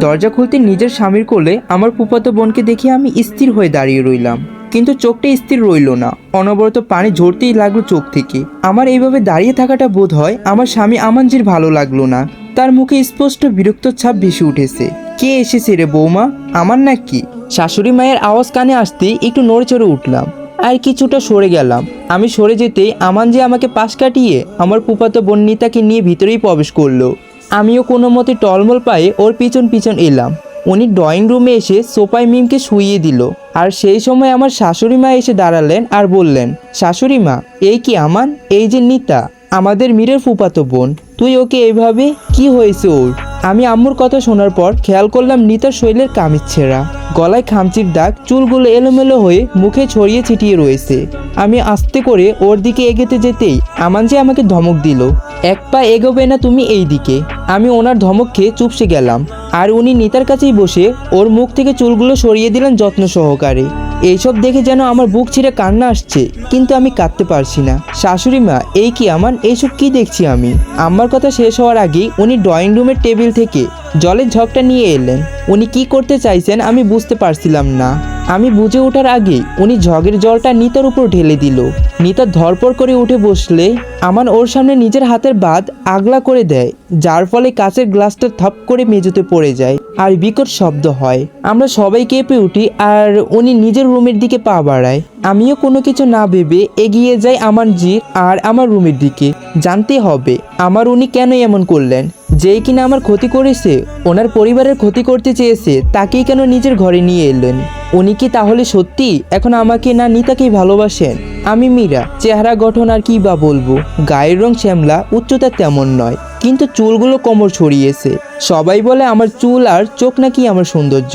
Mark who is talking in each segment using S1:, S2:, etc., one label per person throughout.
S1: দরজা খুলতে নিজের স্বামীর কোলে আমার ফুফাতো বোনকে দেখে আমি স্থির হয়ে দাঁড়িয়ে রইলাম। কিন্তু চোখটা স্থির রইল না। অনবরত পানি ঝরতেই লাগল চোখ থেকে। আমার এইভাবে দাঁড়িয়ে থাকাটা বোধ হয় আমার স্বামী আমানজির ভালো লাগল না। তার মুখে স্পষ্ট বিরক্ত ছাপ ভেসে উঠেছে। কে এসেছে রে বৌমা? আমার নাকি? শাশুড়ি মায়ের আওয়াজ কানে আসতেই একটু নড়ে চড়ে উঠলাম। আর কিছুটা সরে গেলাম। আমি সরে যেতেই আমান যে আমাকে পাশ কাটিয়ে আমার ফুফাতো বোন নিতাকে নিয়ে ভিতরেই প্রবেশ করল। আমিও কোনো মতে টলমল পায়ে ওর পিছন পিছন এলাম। উনি ড্রয়িং রুমে এসে সোপাই মিমকে শুইয়ে দিল। আর সেই সময় আমার শাশুড়ি মা এসে দাঁড়ালেন আর বললেন, শাশুড়ি মা, এই কি আমান? এই যে নিতা, আমাদের মীরের ফুপাতো বোন। তুই ওকে এভাবে? কি হয়েছে ওর? আমি আম্মুর কথা শোনার পর খেয়াল করলাম নিতার শৈলের কামিজ ছেঁড়া। গলায় খামচির দাগ, চুলগুলো এলোমেলো হয়ে মুখে ছড়িয়ে ছিটিয়ে রয়েছে। আমি আস্তে করে ওর দিকে এগোতে যেতেই আমান যে আমাকে ধমক দিল, এক পা এগোবে না তুমি এই দিকে। আমি ওনার ধমক খেয়ে চুপসে গেলাম। আর উনি নিতার কাছেই বসে ওর মুখ থেকে চুলগুলো সরিয়ে দিলেন যত্ন সহকারে। এইসব দেখে যেন আমার বুক ছিঁড়ে কান্না আসছে, কিন্তু আমি কাঁদতে পারছি না। শাশুড়ি মা, এই কি আমার? এইসব কি দেখছি আমি? আমার কথা শেষ হওয়ার আগেই উনি ড্রয়িং রুমের টেবিল থেকে জলের ঝকটা নিয়ে এলেন। উনি কি করতে চাইছেন আমি বুঝতে পারছিলাম না। আমি বুঝে ওঠার আগে উনি ঝগের জলটা নিতার উপর ঢেলে দিল। নিতা ধরপর করে উঠে বসলে আমার ওর সামনে নিজের হাতের বাদ আগলা করে দেয়, যার ফলে কাচের গ্লাসটা থপ করে মেঝেতে পড়ে যায় আর বিকট শব্দ হয়। আমরা সবাই কেঁপে উঠি আর উনি নিজের রুমের দিকে পা বাড়ায়। আমিও কোনো কিছু না ভেবে এগিয়ে যাই আমার জির আর আমার রুমের দিকে। জানতে হবে, আমার উনি কেন এমন করলেন? যেই কিনা আমার ক্ষতি করেছে, ওনার পরিবারের ক্ষতি করতে চেয়েছে, তাকেই কেন নিজের ঘরে নিয়ে এলেন? উনি কি তাহলে সত্যি? এখন আমাকে না নিতাকেই ভালোবাসেন? আমি মীরা, চেহারা গঠন আর কি বা বলব? গায়ের রং শ্যামলা, উচ্চতা তেমন নয়। কিন্তু চুলগুলো কোমর ছড়িয়েছে। সবাই বলে আমার চুল আর চোখ নাকি আমার সৌন্দর্য।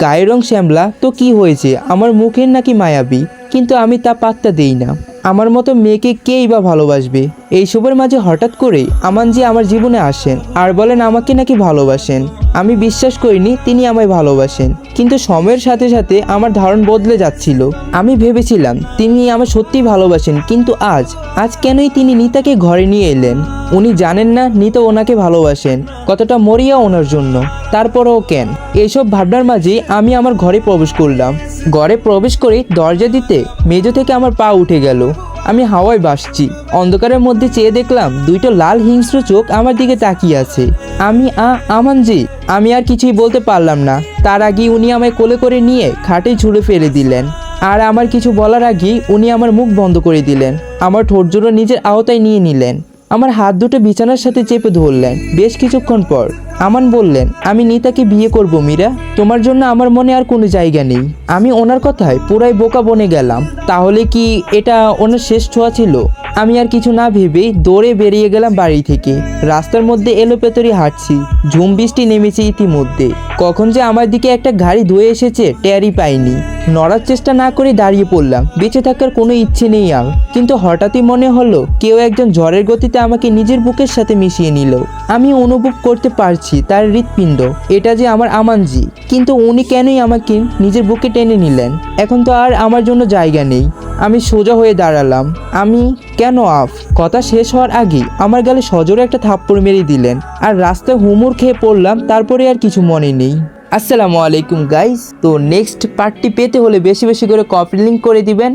S1: গায়ের রং শ্যামলা, তো কি হয়েছে? আমার মুখের নাকি মায়াবী? কিন্তু আমি তা পাত্তা দেই না। আমার মতো মেয়েকে কেই বা ভালোবাসবে? এইসবের মাঝে হঠাৎ করেই আমান জি আমার জীবনে আসেন, আর বলেন আমাকে নাকি ভালোবাসেন। আমি বিশ্বাস করিনি তিনি আমায় ভালোবাসেন। কিন্তু সময়ের সাথে সাথে আমার ধারণ বদলে যাচ্ছিল। আমি ভেবেছিলাম, তিনি আমায় সত্যিই ভালোবাসেন, কিন্তু আজ আজ কেনই তিনি নিতাকে ঘরে নিয়ে এলেন? উনি জানেন না নিতা ওনাকে ভালোবাসেন, কতটা মরিয়া ওনার জন্য। তারপরেও কেন? এইসব ভাবনার মাঝে আমি আমার ঘরে প্রবেশ করলাম। ঘরে প্রবেশ করে দরজা দিতে মেজো থেকে আমার পা উঠে গেল। আমি হাওয়ায় বাসছি অন্ধকারের মধ্যে চেয়ে দেখলাম দুইটো লাল হিংস্র চোখ আমার দিকে তাকিয়ে আছে। আমি আ, আমান জি আমি আর কিছুই বলতে পারলাম না। তার আগেই উনি আমায় কোলে করে নিয়ে খাটে ঝুলে ফেলে দিলেন। আর আমার কিছু বলার আগেই উনি আমার মুখ বন্ধ করে দিলেন। আমার ঠোঁট নিজের আওতায় নিয়ে নিলেন। আমার হাত দুটো বিছানার সাথে চেপে ধরলেন। বেশ কিছুক্ষণ পর আমান বললেন, আমি নিতাকে বিয়ে করব, মীরা। তোমার জন্য আমার মনে আর কোনো জায়গা নেই। আমি ওনার কথায় পুরাই বোকা বনে গেলাম। তাহলে কি এটা ওনার শেষ ছোঁয়া ছিল? আমি আর কিছু না ভেবেই দৌড়ে বেরিয়ে গেলাম বাড়ি থেকে। রাস্তার মধ্যে এলো পেতরি হাঁটছি। ঝুম বৃষ্টি নেমেছে ইতিমধ্যে। কখন যে আমার দিকে একটা গাড়ি ধুয়ে এসেছে টেয়ারি পাইনি। নড়ার চেষ্টা না করে দাঁড়িয়ে পড়লাম। বেঁচে থাকার কোনো ইচ্ছে নেই আর। কিন্তু হঠাৎই মনে হলো, কেউ একজন ঝড়ের গতিতে আমাকে নিজের বুকের সাথে মিশিয়ে নিল। আমি অনুভব করতে পারছি তার হৃৎপিণ্ড, এটা যে আমার আমানজি। কিন্তু উনি কেনই আমাকে নিজের বুকে টেনে নিলেন? এখন তো আর আমার জন্য জায়গা নেই। আমি সোজা হয়ে দাঁড়ালাম। আমি কেন আফ? কথা শেষ হওয়ার আগেই আমার গালে সজোরে একটা থাপ্পড় মেরে দিলেন আর রাস্তায় হুমুর খেয়ে পড়লাম, তারপরে আর কিছু মনে নেই। আসসালামু আলাইকুম গাইস তো নেক্সট পার্টটি পেতে হলে বেশি বেশি করে কপি লিঙ্ক করে দিবেন।